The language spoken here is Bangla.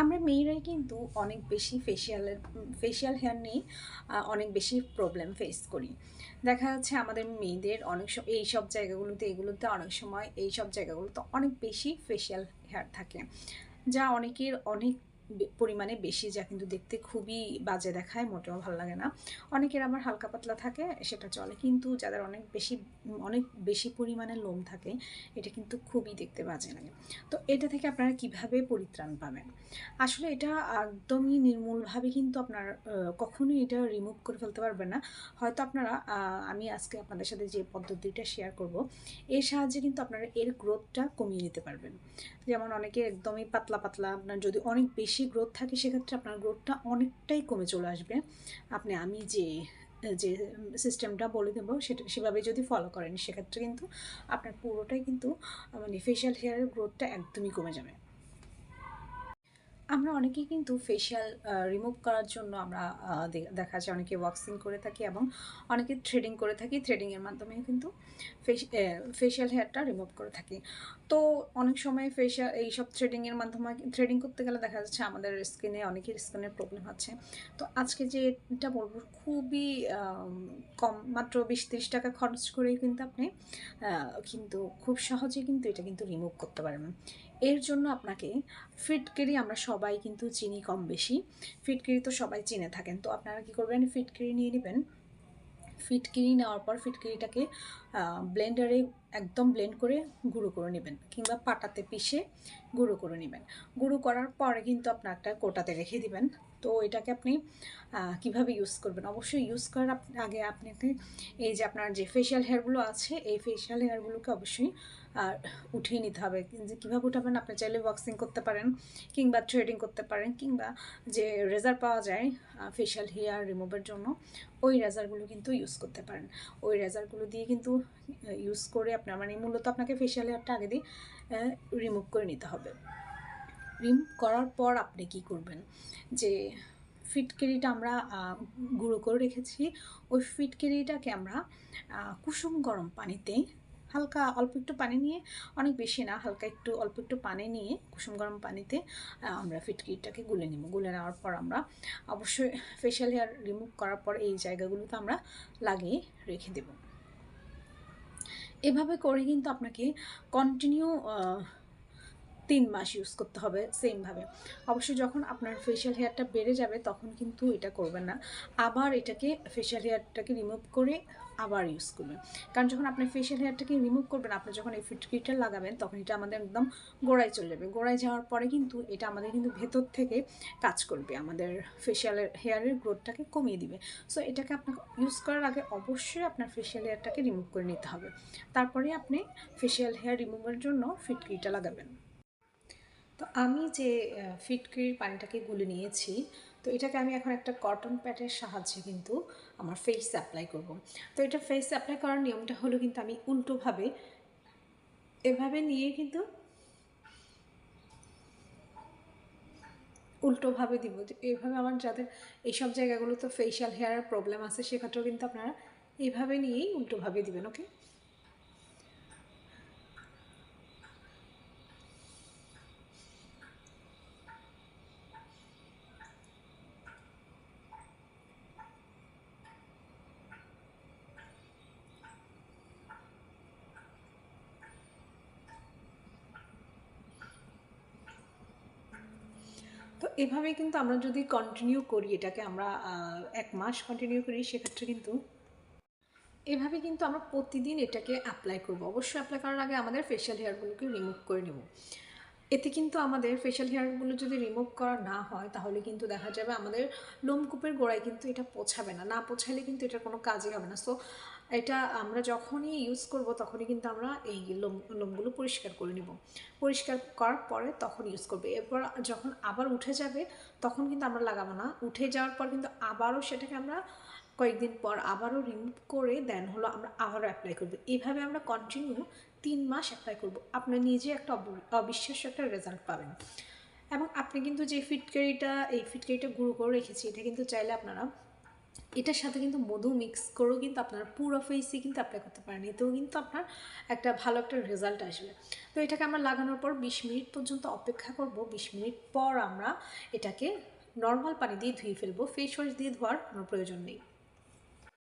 আমরা মেয়েরাই কিন্তু অনেক বেশি ফেসিয়ালের ফেশিয়াল হেয়ার নিয়ে অনেক বেশি প্রবলেম ফেস করি। দেখা যাচ্ছে আমাদের মেয়েদের অনেক এই সব জায়গাগুলোতে, এগুলোতে অনেক সময় এই সব জায়গাগুলোতে অনেক বেশি ফেশিয়াল হেয়ার থাকে। যা অনেকের অনেক পরিমাণে বেশি, যা কিন্তু দেখতে খুবই বাজে দেখায়, মোটেও ভালো লাগে না। অনেকের আমার হালকা পাতলা থাকে, সেটা চলে, কিন্তু যাদের অনেক বেশি অনেক বেশি পরিমাণে লোম থাকে, এটা কিন্তু খুবই দেখতে বাজে লাগে। তো এটা থেকে আপনারা কীভাবে পরিত্রাণ পাবেন? আসলে এটা একদমই নির্মূলভাবে কিন্তু আপনার কখনোই এটা রিমুভ করে ফেলতে পারবেন না। হয়তো আপনারা আমি আজকে আপনাদের সাথে যে পদ্ধতিটা শেয়ার করব, এর সাহায্যে কিন্তু আপনারা এর গ্রোথটা কমিয়ে নিতে পারবেন। যেমন অনেকে একদমই পাতলা পাতলা, আপনার যদি অনেক বেশি গ্রোথ থাকে, সেক্ষেত্রে আপনার গ্রোথটা অনেকটাই কমে চলে আসবে। আপনি, আমি যে যে সিস্টেমটা বলে দেবো, সেটা, সেভাবে যদি ফলো করেন, সেক্ষেত্রে কিন্তু আপনার পুরোটাই কিন্তু মানে ফেশিয়াল হেয়ারের গ্রোথটা একদমই কমে যাবে। আমরা অনেকেই কিন্তু ফেশিয়াল রিমুভ করার জন্য আমরা দেখা যায় অনেকে ওয়াক্সিং করে থাকি এবং অনেকে থ্রেডিং করে থাকি। থ্রেডিংয়ের মাধ্যমে কিন্তু ফেশিয়াল হেয়ারটা রিমুভ করে থাকি। তো অনেক সময় ফেশিয়াল এইসব থ্রেডিংয়ের মাধ্যমে থ্রেডিং করতে গেলে দেখা যাচ্ছে আমাদের স্কিনে অনেকের স্কিনের প্রবলেম হচ্ছে। তো আজকে যে এটা বলব, খুবই কম, মাত্র বিশ তিরিশ টাকা খরচ করেই কিন্তু আপনি কিন্তু খুব সহজেই কিন্তু এটা কিন্তু রিমুভ করতে পারবেন। এর জন্য আপনাকে ফিটকিরি আমরা সবাই কিন্তু চিনি কম বেশি। ফিটকিরি তো সবাই চিনে থাকেন। তো আপনারা কি করবেন? ফিটকিরি নিয়ে নেবেন। ফিটকিরি নেওয়ার পর ফিটকিরিটাকে ব্লেন্ডারে একদম ব্লেন্ড করে গুঁড়ো করে নেবেন কিংবা পাটাতে পিষে গুঁড়ো করে নেবেন। গুঁড়ো করার পরে কিন্তু আপনার একটা কোটাতে রেখে দিবেন। তো এটাকে আপনি কীভাবে ইউজ করবেন? অবশ্যই ইউজ করার আগে আপনাকে এই যে আপনার যে ফেশিয়াল হেয়ারগুলো আছে, এই ফেশিয়াল হেয়ারগুলোকে অবশ্যই উঠিয়ে নিতে হবে। যে কীভাবে উঠাবেন? আপনি চাইলে বক্সিং করতে পারেন কিংবা থ্রেডিং করতে পারেন কিংবা যে রেজার পাওয়া যায় ফেশিয়াল হেয়ার রিমুভের জন্য, ওই রেজারগুলো কিন্তু ইউজ করতে পারেন। ওই রেজারগুলো দিয়ে কিন্তু ইউজ করে আপনার মানে মূলত আপনাকে ফেশিয়াল হেয়ারটা আগে দিয়ে রিমুভ করে নিতে হবে। রিমুভ করার পর আপনি কি করবেন? যে ফিটকিরিটা আমরা গুঁড়ো করে রেখেছি। ওই ফিটকিরিটাকে আমরা কুসুম গরম পানিতে হালকা অল্প একটু পানি নিয়ে, অনেক বেশি না, হালকা একটু অল্প একটু পানি নিয়ে কুসুম গরম পানিতে আমরা ফিটকিরিটাকে গুলে নেব। গুলে নেওয়ার পর আমরা অবশ্যই ফেশিয়াল হেয়ার রিমুভ করার পর এই জায়গাগুলোতে আমরা লাগিয়ে রেখে দেব। এভাবে করে কিন্তু আপনাকে কন্টিনিউ তিন মাস ইউজ করতে হবে সেমভাবে অবশ্যই যখন আপনার ফেশিয়াল হেয়ারটা বেড়ে যাবে, তখন কিন্তু এটা করবেন না। আবার এটাকে ফেশিয়াল হেয়ারটাকে রিমুভ করে আবার ইউজ করবেন। কারণ যখন আপনি ফেশিয়াল হেয়ারটাকে রিমুভ করবেন, আপনি যখন এই ফিটকিটটা লাগাবেন, তখন এটা আমাদের একদম গোড়ায় চলে যাবে। গোড়ায় যাওয়ার পরে কিন্তু এটা আমাদের কিন্তু ভেতর থেকে কাজ করবে, আমাদের ফেশিয়ালের হেয়ারের গ্রোথটাকে কমিয়ে দিবে। সো এটাকে আপনাকে ইউজ করার আগে অবশ্যই আপনার ফেশিয়াল হেয়ারটাকে রিমুভ করে নিতে হবে। তারপরে আপনি ফেশিয়াল হেয়ার রিমুভের জন্য ফিটকিটটা লাগাবেন। তো আমি যে আহ, ফিটকিরির পানিটাকে গুলে নিয়েছি তো এটাকে আমি এখন একটা কটন প্যাডের সাহায্যে কিন্তু আমার ফেস অ্যাপ্লাই করব। তো এটা ফেস অ্যাপ্লাই করার নিয়মটা হলো কিন্তু আমি উল্টোভাবে এভাবে নিয়ে কিন্তু উল্টোভাবে দিব। তো এইভাবে আমার যাদের এইসব জায়গাগুলোতে ফেশিয়াল হেয়ারের প্রবলেম আছে সেক্ষেত্রেও কিন্তু আপনারা এভাবে নিয়েই উল্টোভাবে দিবেন ওকে তো এভাবে কিন্তু আমরা যদি কন্টিনিউ করি এটাকে, আমরা এক মাস কন্টিনিউ করি, সেক্ষেত্রে কিন্তু এভাবে কিন্তু আমরা প্রতিদিন এটাকে অ্যাপ্লাই করব। অবশ্যই অ্যাপ্লাই করার আগে আমাদের ফেশিয়াল হেয়ারগুলোকে রিমুভ করে নেব। এতে কিন্তু আমাদের ফেশিয়াল হেয়ারগুলো যদি রিমুভ করা না হয়, তাহলে কিন্তু দেখা যাবে আমাদের লোমকূপের গোড়ায় কিন্তু এটা পোছাবে না। না পোছাইলে কিন্তু এটা কোনো কাজই হবে না। সো এটা আমরা যখনই ইউজ করব তখনই কিন্তু আমরা এই লোম, লোমগুলো পরিষ্কার করে নেব। পরিষ্কার করার পরে তখন ইউজ করবে। এরপর যখন আবার উঠে যাবে, তখন কিন্তু আমরা লাগাবো না। উঠে যাওয়ার পর কিন্তু আবারও সেটাকে আমরা কয়েকদিন পর আবারও রিমুভ করে দেন হলো আমরা আবারও অ্যাপ্লাই করব। এইভাবে আমরা কন্টিনিউ তিন মাস অ্যাপ্লাই করব। আপনার নিজে একটা অব- অবিশ্বাস্য একটা রেজাল্ট পাবেন। এবং আপনি কিন্তু যে ফিটকারিটা এই ফিটকারিটা গুঁড়ো করে রেখেছি, এটা কিন্তু চাইলে আপনারা এটার সাথে কিন্তু মধু মিক্স করেও কিন্তু আপনার পুরো ফেসে কিন্তু অ্যাপ্লাই করতে পারেন। এতেও কিন্তু আপনার একটা ভালো একটা রেজাল্ট আসবে। তো এটাকে আমরা লাগানোর পর বিশ মিনিট পর্যন্ত অপেক্ষা করব। বিশ মিনিট পর আমরা এটাকে নর্মাল পানি দিয়ে ধুয়ে ফেলব। ফেস ওয়াশ দিয়ে ধোয়ার কোনো প্রয়োজন নেই।